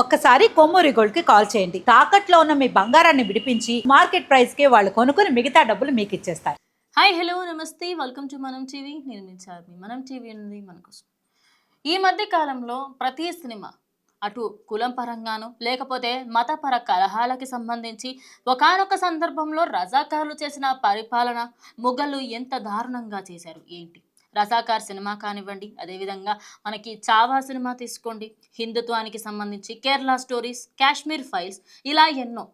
ఒక్కసారి కొమ్మూరి గోల్డ్కి కాల్ చేయండి. తాకట్లో ఉన్న మీ బంగారాన్ని విడిపించి మార్కెట్ ప్రైస్కి వాళ్ళు కొనుక్కుని మిగతా డబ్బులు మీకు ఇచ్చేస్తారు. హాయ్ హలో నమస్తే. వెల్కమ్ టు మనం టీవీ. నేను మీ చార్మి. మనం టీవీ ఉంది మన కోసం. ఈ మధ్య కాలంలో ప్రతి సినిమా అటు కులం పరంగాను లేకపోతే మతపర కలహాలకి సంబంధించి ఒకానొక సందర్భంలో రజాకారులు చేసిన పరిపాలన మొఘలు ఎంత దారుణంగా చేశారు? ఏంటి? రజాకార్ సినిమా కానివ్వండి అదేవిధంగా మనకి చావా సినిమా తీసుకోండి హిందుత్వానికి సంబంధించి కేరళ స్టోరీస్ కాశ్మీర్ ఫైల్స్ ఇలా ఎన్నో.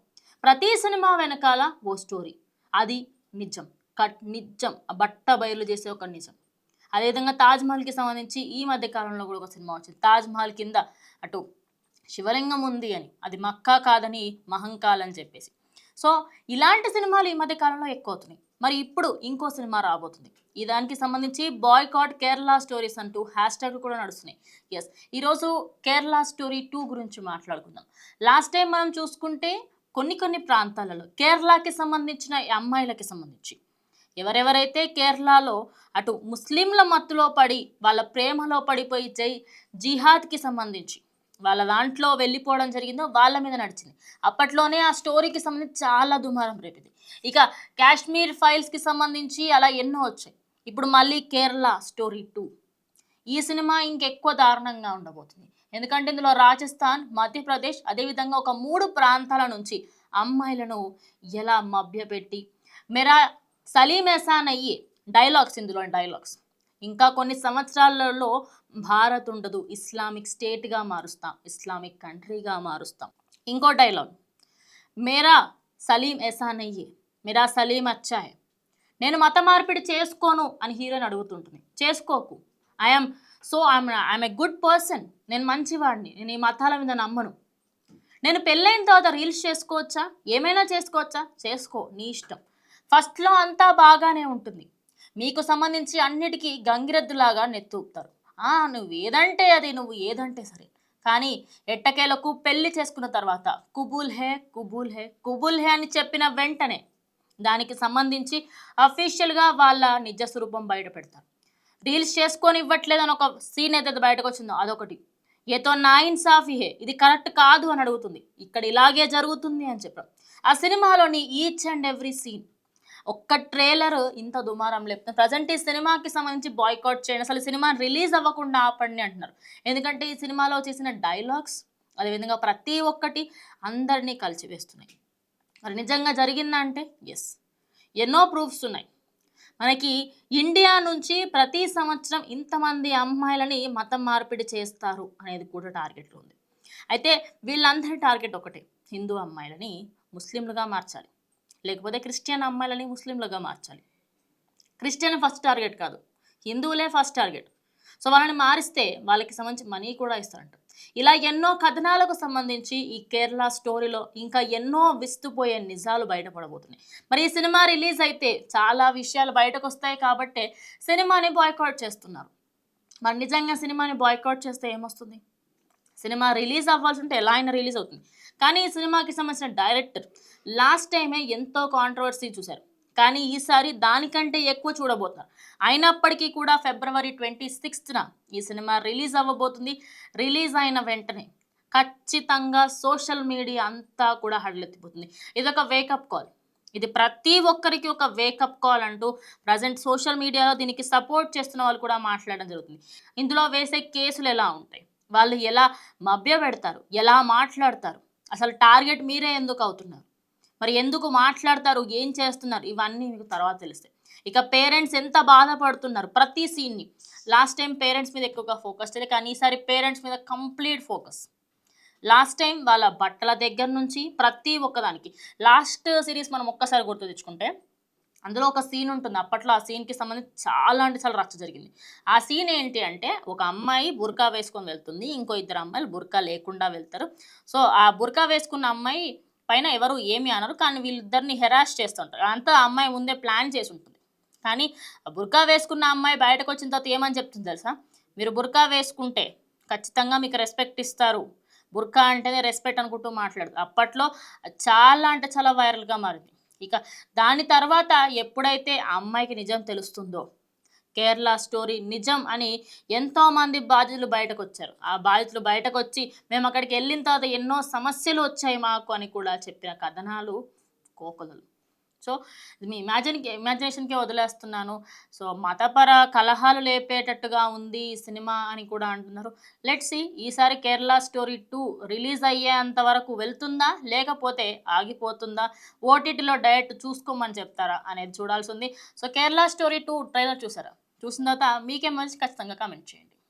ప్రతి సినిమా వెనకాల ఓ స్టోరీ. అది నిజం. కట్ నిజం. బట్ట బయలు చేసే ఒక నిజం. అదేవిధంగా తాజ్మహల్కి సంబంధించి ఈ మధ్య కాలంలో కూడా ఒక సినిమా వచ్చింది. తాజ్ మహల్ కింద అటు శివలింగం ఉంది అని. అది మక్కా కాదని మహంకాల్ అని చెప్పేసి. సో ఇలాంటి సినిమాలు ఈ మధ్య కాలంలో ఎక్కువ అవుతున్నాయి. మరి ఇప్పుడు ఇంకో సినిమా రాబోతుంది. ఈ దానికి సంబంధించి బాయ్కాట్ కేరళ స్టోరీస్ అంటూ హ్యాష్ ట్యాగ్ కూడా నడుస్తున్నాయి. ఎస్ ఈరోజు కేరళ స్టోరీ టూ గురించి మాట్లాడుకుందాం. లాస్ట్ టైం మనం చూసుకుంటే కొన్ని కొన్ని ప్రాంతాలలో కేరళకి సంబంధించిన అమ్మాయిలకి సంబంధించి ఎవరెవరైతే కేరళలో అటు ముస్లింల మత్తులో పడి వాళ్ళ ప్రేమలో పడిపోయి జై జిహాద్కి సంబంధించి వాళ్ళ దాంట్లో వెళ్ళిపోవడం జరిగిందో వాళ్ళ మీద నడిచింది. అప్పట్లోనే ఆ స్టోరీకి సంబంధించి చాలా దుమారం రేపింది. ఇక కాశ్మీర్ ఫైల్స్కి సంబంధించి అలా ఎన్నో వచ్చాయి. ఇప్పుడు మళ్ళీ కేరళ స్టోరీ టూ. ఈ సినిమా ఇంకెక్కువ దారుణంగా ఉండబోతుంది. ఎందుకంటే ఇందులో రాజస్థాన్ మధ్యప్రదేశ్ అదేవిధంగా ఒక మూడు ప్రాంతాల నుంచి అమ్మాయిలను ఎలా మభ్యపెట్టి మెరా సలీం అయ్యి డైలాగ్స్ ఇందులో డైలాగ్స్. ఇంకా కొన్ని సంవత్సరాలలో భారత్ ఉండదు ఇస్లామిక్ స్టేట్గా మారుస్తాం. ఇస్లామిక్ కంట్రీగా మారుస్తాం. ఇంకో డైలాగ్. మేరా సలీం ఎసా అయ్యి మేరా సలీం అచ్చా నేను మత మార్పిడి చేసుకోను అని హీరోని అడుగుతుంటుంది. చేసుకోకు. I'm so I'm I'm a good person. నేను మంచివాడిని. నేను ఈ మతాల మీద నమ్మను. నేను పెళ్ళైన తర్వాత రీల్స్ చేసుకోవచ్చా? ఏమైనా చేసుకోవచ్చా? చేసుకో. నీ ఇష్టం. ఫస్ట్లో అంతా బాగానే ఉంటుంది. మీకు సంబంధించి అన్నిటికీ గంగిరెద్దులాగా నెత్తూపుతారు నువ్వు ఏదంటే అది నువ్వు ఏదంటే సరే. కానీ ఎట్టకేలకు పెళ్ళి చేసుకున్న తర్వాత కుబుల్ హే కుబుల్ హే కుబుల్ హే అని చెప్పిన వెంటనే దానికి సంబంధించి అఫీషియల్గా వాళ్ళ నిజ స్వరూపం బయట పెడతారు. రీల్స్ చేసుకొని ఇవ్వట్లేదు అని ఒక సీన్ ఏదైతే బయటకు వచ్చిందో అదొకటి. ఏతో నా ఇన్సాఫీ హే ఇది కరెక్ట్ కాదు అని అడుగుతుంది. ఇక్కడ ఇలాగే జరుగుతుంది అని చెప్పడం. ఆ సినిమాలోని ఈచ్ అండ్ ఎవ్రీ సీన్ ఒక్క ట్రైలర్ ఇంత దుమారం లేపుతుంది. ప్రజెంట్ ఈ సినిమాకి సంబంధించి బాయ్కాట్ చేయండి అసలు సినిమా రిలీజ్ అవ్వకుండా ఆపండి అంటున్నారు. ఎందుకంటే ఈ సినిమాలో చేసిన డైలాగ్స్ అదేవిధంగా ప్రతి ఒక్కటి అందరినీ కలిచివేస్తున్నాయి మరి నిజంగా జరిగిందా అంటే? ఎస్ ఎన్నో ప్రూఫ్స్ ఉన్నాయి. మనకి ఇండియా నుంచి ప్రతి సంవత్సరం ఇంతమంది అమ్మాయిలని మతం మార్పిడి చేస్తారు అనేది కూడా టార్గెట్లో ఉంది. అయితే వీళ్ళందరి టార్గెట్ ఒకటే హిందూ అమ్మాయిలని ముస్లింలుగా మార్చాలి. లేకపోతే క్రిస్టియన్ అమ్మాయిలని ముస్లింలుగా మార్చాలి. క్రిస్టియన్ ఫస్ట్ టార్గెట్ కాదు. హిందువులే ఫస్ట్ టార్గెట్. సో వాళ్ళని మారిస్తే వాళ్ళకి సంబంధించి మనీ కూడా ఇస్తారంట. ఇలా ఎన్నో కథనాలకు సంబంధించి ఈ కేరళ స్టోరీలో ఇంకా ఎన్నో విస్తుపోయే నిజాలు బయటపడబోతున్నాయి. మరి ఈ సినిమా రిలీజ్ అయితే చాలా విషయాలు బయటకు వస్తాయి కాబట్టే సినిమాని బాయ్కాట్ చేస్తున్నారు. మరి నిజంగా సినిమాని బాయ్కాట్ చేస్తే ఏమొస్తుంది? సినిమా రిలీజ్ అవ్వాల్సి ఉంటే ఎలా అయినా రిలీజ్ అవుతుంది. కానీ ఈ సినిమాకి సంబంధించిన డైరెక్టర్ లాస్ట్ టైమే ఎంతో కాంట్రవర్సీ చూశారు. కానీ ఈసారి దానికంటే ఎక్కువ చూడబోతున్నారు. అయినప్పటికీ కూడా ఫిబ్రవరి ట్వంటీ సిక్స్త్న ఈ సినిమా రిలీజ్ అవ్వబోతుంది. రిలీజ్ అయిన వెంటనే ఖచ్చితంగా సోషల్ మీడియా అంతా కూడా హడలెత్తిపోతుంది. ఇది ఒక వేకప్ కాల్ ఇది ప్రతి ఒక్కరికి ఒక వేకప్ కాల్ అంటూ ప్రజెంట్ సోషల్ మీడియాలో దీనికి సపోర్ట్ చేస్తున్న వాళ్ళు కూడా మాట్లాడడం జరుగుతుంది. ఇందులో వేసే కేసులు ఎలా ఉంటాయి? వాళ్ళు ఎలా మభ్య పెడతారు ఎలా మాట్లాడతారు? అసలు టార్గెట్ మీరే ఎందుకు అవుతున్నారు? మరి ఎందుకు మాట్లాడతారు? ఏం చేస్తున్నారు? ఇవన్నీ మీకు తర్వాత తెలుస్తాయి. ఇక పేరెంట్స్ ఎంత బాధపడుతున్నారు ప్రతి సీన్ని. లాస్ట్ టైం పేరెంట్స్ మీద ఎక్కువగా ఫోకస్ చేయలేదు కానీ ఈసారి పేరెంట్స్ మీద కంప్లీట్ ఫోకస్. లాస్ట్ టైం వాళ్ళ బట్టల దగ్గర నుంచి ప్రతి ఒక్కదానికి. లాస్ట్ సిరీస్ మనం ఒక్కసారి గుర్తు తెచ్చుకుంటే అందులో ఒక సీన్ ఉంటుంది. అప్పట్లో ఆ సీన్కి సంబంధించి చాలా అంటే చాలా రచ్చ జరిగింది. ఆ సీన్ ఏంటి అంటే ఒక అమ్మాయి బుర్కా వేసుకొని వెళ్తుంది. ఇంకో ఇద్దరు అమ్మాయిలు బుర్కా లేకుండా వెళ్తారు. సో ఆ బుర్కా వేసుకున్న అమ్మాయి పైన ఎవరు ఏమి అనరు. కానీ వీళ్ళిద్దరిని హెరాస్ చేస్తుంటారు. అంతా ఆ అమ్మాయి ముందే ప్లాన్ చేసి ఉంటుంది. కానీ ఆ బుర్కా వేసుకున్న అమ్మాయి బయటకు వచ్చిన తర్వాత ఏమని చెప్తుంది తెలుసా? మీరు బుర్కా వేసుకుంటే ఖచ్చితంగా మీకు రెస్పెక్ట్ ఇస్తారు. బుర్కా అంటేనే రెస్పెక్ట్ అనుకుంటూ మాట్లాడదు. అప్పట్లో చాలా అంటే చాలా వైరల్గా మారింది. ఇక దాని తర్వాత ఎప్పుడైతే ఆ అమ్మాయికి నిజం తెలుస్తుందో కేరళ స్టోరీ నిజం అని ఎంతోమంది బాధితులు బయటకు వచ్చారు ఆ బాధితులు బయటకు వచ్చి మేము అక్కడికి వెళ్ళిన తర్వాత ఎన్నో సమస్యలు వచ్చాయి మాకు అని కూడా చెప్పిన కథనాలు కోకొలలు. సో మీ ఇమాజిన్కి ఇమాజినేషన్కే వదిలేస్తున్నాను. సో మతపర కలహాలు లేపేటట్టుగా ఉంది ఈ సినిమా అని కూడా అంటున్నారు. లెట్స్ ఈసారి కేరళ స్టోరీ టూ రిలీజ్ అయ్యేంత వరకు వెళ్తుందా? లేకపోతే ఆగిపోతుందా? ఓటీటీలో డైరెక్ట్ చూసుకోమని చెప్తారా? అనేది చూడాల్సి ఉంది. So Kerala story two trailer చూసారా? చూసిన తర్వాత మీకే మంచి ఖచ్చితంగా కామెంట్ చేయండి.